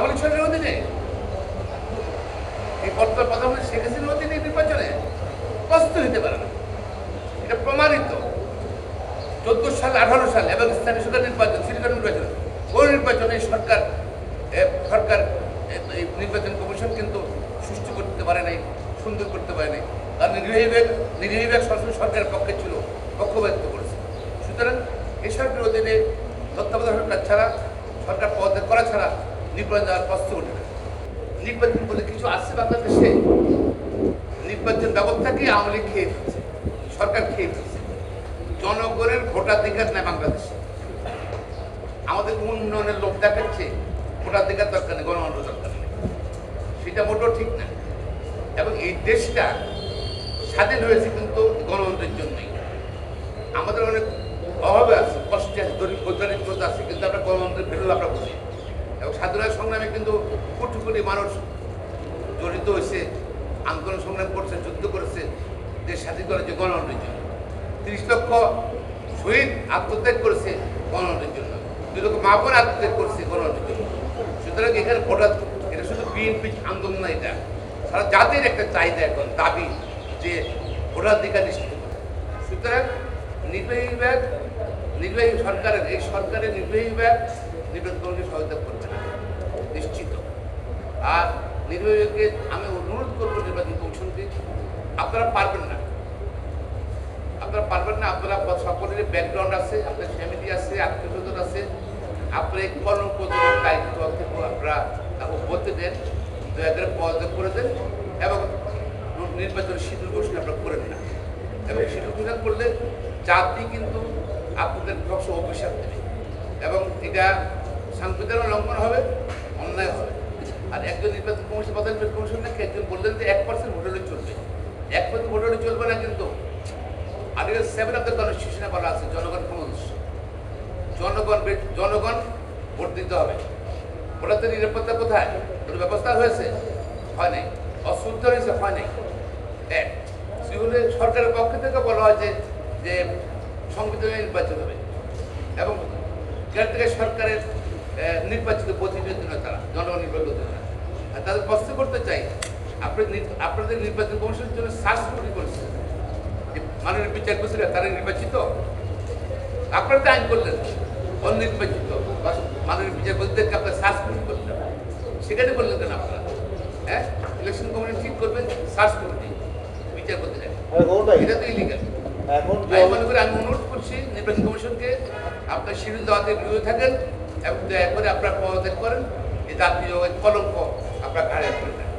আওয়ামী সরকারের অধীনে? এই বর্তমান প্রধানমন্ত্রী শেখ হাসিনার অধীনে নির্বাচনে কষ্ট হতে পারে না। এটা প্রমাণিত। চোদ্দ সাল, আঠারো সাল এবং স্থানীয় সরকার নির্বাচন সিটি নির্বাচন। কোন নির্বাচনে সরকার সরকার নির্বাচন কমিশন কিন্তু সুষ্ঠু করতে পারে নাই, সুন্দর করতে পারে নাই। নির্বাহী বিভাগ নির্বাহী সরাসরি সরকারের পক্ষে ছিল পক্ষপাতিত্ব করেছে। সুতরাং এই সরকারের অধীনে তত্ত্বাবধায়ক সরকার ছাড়া সরকার নির্বাচন যাওয়ার কষ্ট ওঠে নির্বাচন বলে কিছু আছে বাংলাদেশে? নির্বাচন ব্যবস্থাকে আওয়ামী লীগ খেয়ে ফেলছে, সরকার খেয়ে ফেলছে। জনগণের ভোটাধিকার নেই বাংলাদেশে। আমাদের উন্নয়নের লোক দেখাচ্ছে, ভোটাধিকার দরকার নেই গণতন্ত্র দরকার নেই। সেটা মোটেও ঠিক না। এবং এই দেশটা স্বাধীন হয়েছে কিন্তু গণতন্ত্রের জন্যই। আমাদের অনেক অভাবে আছে, কষ্টে আছে, দরিদ্র, দরিদ্রতা আছে, কিন্তু আমরা গণতন্ত্রের ভেতরে আমরা বুঝি এবং স্বাধীনতা সংগ্রামে কিন্তু কোটি মানুষ জড়িত হয়েছে, আন্দোলন সংগ্রাম করছে, যুদ্ধ করেছে, দেশ স্বাধীন করার জন্য গণতন্ত্রের জন্য। তিরিশ লক্ষ শহীদ আত্মত্যাগ করেছে গণতন্ত্রের জন্য। দুই লক্ষ মা বোন আত্মত্যাগ করছে গণতন্ত্রের জন্য। সুতরাং এখানে ভোটার এটা শুধু বিএনপি আন্দোলন না এটা সারা জাতির একটা চাহিদা এখন, দাবি যে ভোটাধিকার নিশ্চিত করা। সুতরাং নির্বাহী বিভাগ, নির্বাহী সরকারের, এই সরকারের নির্বাহী বিভাগ নির্বাচন কমিশনকে সহায়তা করবে না, নিশ্চিত। আর নির্বাহী বিভাগকে আমি অনুরোধ করব নির্বাচন কমিশনকে, আপনারা পারবেন না। আপনারা পারবেন না, আপনারা সকলের ব্যাকগ্রাউন্ড আছে, আপনার ফ্যামিলি আছে আত্মীয় স্বজন আছে। আপনার এই কর্মপ্রযোজক দায়িত্ব থেকে আপনারা বলতে দেন, দয়া করে করে দেন এবং নির্বাচনের শিডিউল ঘোষণা আপনারা করেন না এবং শিডিউল ঘোষণা করলে জাতি কিন্তু আপনাদের সবসময় অভিশাপ দেবে। এবং এটা সাংবিধানের লঙ্ঘন হবে, অন্যায় নির্বাচন কমিশন নাকি একজন বললেন যে এক পার্সেন্ট ভোট হলে চলবে। এক পার্সেন্ট ভোট হলে চলবে না কিন্তু আর্টিকেল সেভেন অফ দ্য কনস্টিটিউশনে বলা আছে, জনগণ ক্ষমতা জনগণ জনগণ ভোট দিতে হবে। ভোটারদের নিরাপত্তা কোথায়? কোনো ব্যবস্থা হয়েছে? হয় নাই। অশুদ্ধ হয়েছে? হয় নাই। এক সেগুলো সরকারের পক্ষ থেকে বলা হয় যে সংবিধানে নির্বাচন হবে। এবং থেকে সরকারের নির্বাচিত প্রতিনিধি তারা। জনগণ নির্বাচিত না তাদের প্রশ্ন করতে চাই আপনি আপনাদের নির্বাচন কমিশনের জন্য সার্চ কমিটি করেছে? যে মাননীয় বিচারপতিরা তারা নির্বাচিত? আপনারা তো আইন করলেন অনির্বাচিত। মাননীয় বিচারপতিদেরকে আপনার সার্চ কমিটি হবে? সেখানে করলেন কেন আপনারা? হ্যাঁ? ইলেকশন কমিশন ঠিক করবেন সার্চ কমিটি বিচারপতিরা। এটা তো ইলিগাল আমি মনে করি আমি অনুরোধ করছি নির্বাচন কমিশনকে আপনার শিডিউল দেওয়াতে বিরত থাকেন এবং দয়া করে আপনার পদত্যাগ করেন। এই জাতীয় কলঙ্ক aplacar el problema.